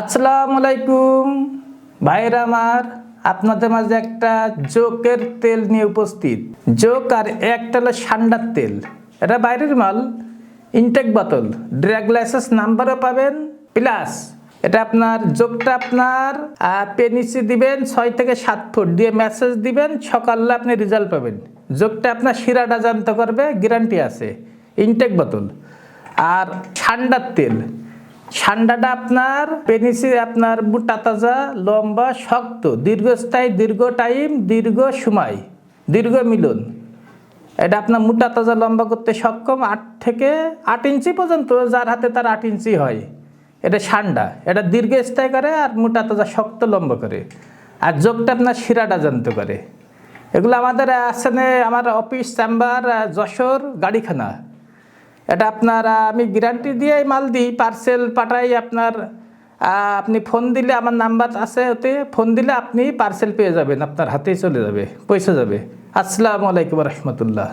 আসসালামু আলাইকুম। ভাইরা আমার, আপনাদের মাঝে একটা জোকের তেল নিয়ে উপস্থিত। জোক আর একটা হলো সান্ডার তেল। এটা বাইরের মাল ইনটেক বোতল ড্রাগ লাইসেন্স নাম্বারও পাবেন প্লাস এটা আপনার, জোকটা আপনার পেনিসি দিবেন, ছয় থেকে সাত ফুট দিয়ে মেসেজ দিবেন সকালে আপনি রেজাল্ট পাবেন। জোকটা আপনার শিরাটা জানতে করবে গ্যারান্টি আছে ইনটেক বোতল আর ঠান্ডার তেল ঠান্ডাটা আপনার পেনিসি আপনার বুটা তাজা, লম্বা, শক্ত, দীর্ঘস্থায়ী, দীর্ঘ টাইম, দীর্ঘ সময়, দীর্ঘ মিলন। এটা আপনার মোটা তাজা, লম্বা করতে সক্ষম আট থেকে আট ইঞ্চি পর্যন্ত, যার হাতে তার আট ইঞ্চি হয়। এটা ঠান্ডা, এটা দীর্ঘস্থায়ী করে আর মোটা তাজা, শক্ত, লম্বা করে। আর যোগটা আপনার শিরাটা জানতে করে। এগুলো আমাদের আসনে আমার অফিস চেম্বার যশোর, গাড়িখানা। এটা আপনার আমি গ্যারান্টি দিয়ে মাল দিই পার্সেল পাঠাই আপনার আপনি ফোন দিলে আমার নাম্বার আছে ওতে ফোন দিলে আপনি পার্সেল পেয়ে যাবেন, আপনার হাতেই চলে যাবে, পয়সা যাবে। আসসালামু আলাইকুম রহমতুল্লাহ।